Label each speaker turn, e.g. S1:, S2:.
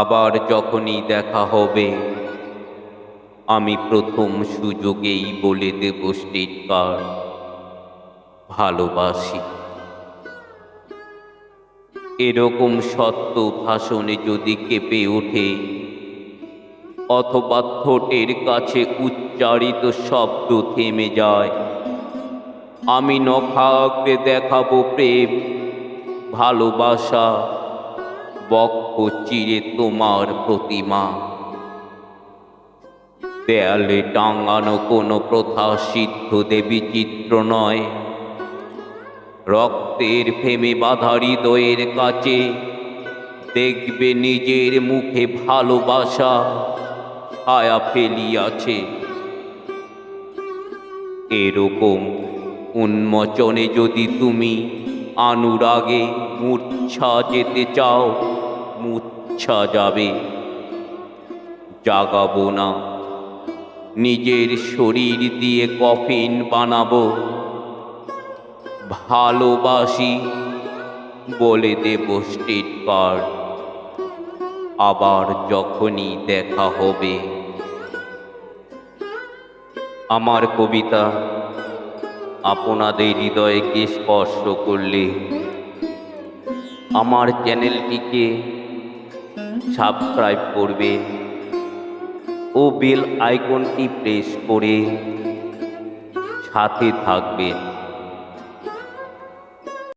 S1: আবার যখনই দেখা হবে, আমি প্রথম সুযোগেই বলে দেব স্টেটকার, ভালোবাসি। এরকম সত্য ভাষণে যদি কেঁপে ওঠে, অথবা ঠোঁটের কাছে উচ্চারিত শব্দ থেমে যায়, আমি নখাগ্রে দেখাবো প্রেম, ভালোবাসা বক্ষ চিরে তোমার প্রতিমা। দেয়ালে টাঙানো কোনো প্রথা সিদ্ধ দেবী চিত্র নয়। রক্তের ফেমে বাধা হৃদয়ের কাছে। দেখবে নিজের মুখে ভালোবাসা ছায়া ফেলিয়াছে। এরকম উন্মোচনে যদি তুমি অনুরাগে মূর্ছা যেতে চাও, মূর্ছা যাবে। জাগাবো না। নিজের শরীর দিয়ে কফিন বানাবো। ভালোবাসি বলে দেব স্টেট কার্ড। আবার যখনই দেখা হবে। আমার কবিতা আপনাদের হৃদয়কে স্পর্শ করলে? আমার চ্যানেলটিকে সাবস্ক্রাইব করবে ও বেল আইকনটি প্রেস করে সাথে থাকবেন।